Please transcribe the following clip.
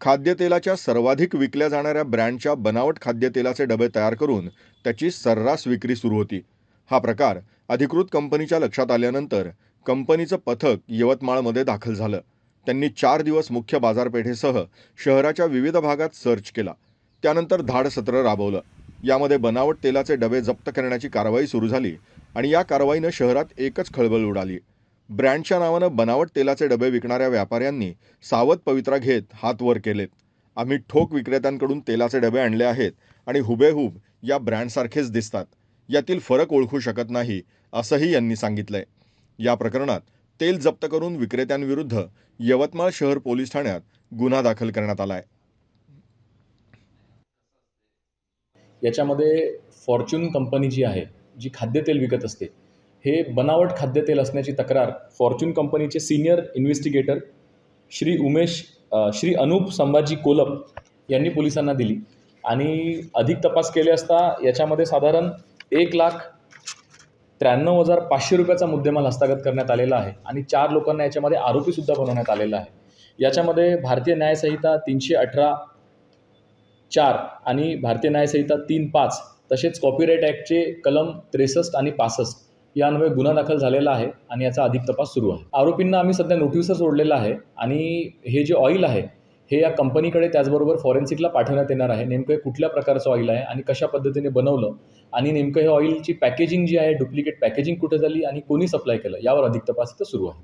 खाद्यतेलाच्या सर्वाधिक विकल्या जाणाऱ्या ब्रँडच्या बनावट खाद्यतेलाचे डबे तयार करून त्याची सर्रास विक्री सुरू होती. हा प्रकार अधिकृत कंपनीच्या लक्षात आल्यानंतर कंपनीचं पथक यवतमाळमध्ये दाखल झालं. त्यांनी चार दिवस मुख्य बाजारपेठेसह शहराच्या विविध भागात सर्च केला. त्यानंतर धाड सत्र राबवलं. यामध्ये बनावट तेलाचे डबे जप्त करण्याची कारवाई सुरू झाली आणि या कारवाईनं शहरात एकच खळबळ उडाली. ब्रँडच्या नावानं बनावट तेलाचे डबे विकणाऱ्या व्यापाऱ्यांनी सावध पवित्रा घेत हात वर केलेत. आम्ही ठोक विक्रेत्यांकडून तेलाचे डबे आणले आहेत आणि हुबेहूब या ब्रँडसारखेच दिसतात. यातील फरक ओळखू शकत नाही असंही यांनी सांगितलंय. या प्रकरणात तेल जप्त करून विक्रेत्यांविरुद्ध यवतमाळ शहर पोलीस ठाण्यात गुन्हा दाखल करण्यात आलाय. याच्यामध्ये फॉर्च्यून कंपनी जी आहे जी खाद्यतेल विकत असते हे बनावट खाद्यतेल असण्याची तक्रार फॉर्च्यून कंपनीचे सिनियर इन्व्हेस्टिगेटर श्री उमेश श्री अनूप संभाजी कोलप यांनी पोलिसांना दिली. आणि अधिक तपास केले असता याच्यामध्ये साधारण एक लाख त्र्याण्णव हजार पाचशे रुपयाचा मुद्देमाल हस्तागत करण्यात आलेला आहे आणि चार लोकांना याच्यामध्ये आरोपीसुद्धा बनवण्यात आलेला आहे. याच्यामध्ये भारतीय न्यायसंहिता तीनशे अठरा चार आणि भारतीय न्यायसंहिता तीन पाच तसेच कॉपीराईट ॲक्टचे कलम त्रेसष्ट आणि पासष्ट यान्वये गुन्हा दाखल झालेला आहे आणि याचा अधिक तपास सुरू आहे. आरोपींना आम्ही सध्या नोटीसच सोडलेला आहे आणि हे जे ऑइल आहे हे या कंपनीकडे त्याचबरोबर फॉरेन्सिकला पाठवण्यात येणार आहे. नेमकं हे कुठल्या प्रकारचं ऑइल आहे आणि कशा पद्धतीने बनवलं आणि नेमकं हे ऑइलची पॅकेजिंग जी आहे डुप्लिकेट पॅकेजिंग कुठे झाली आणि कोणी सप्लाय केलं यावर अधिक तपास इथं सुरू आहे.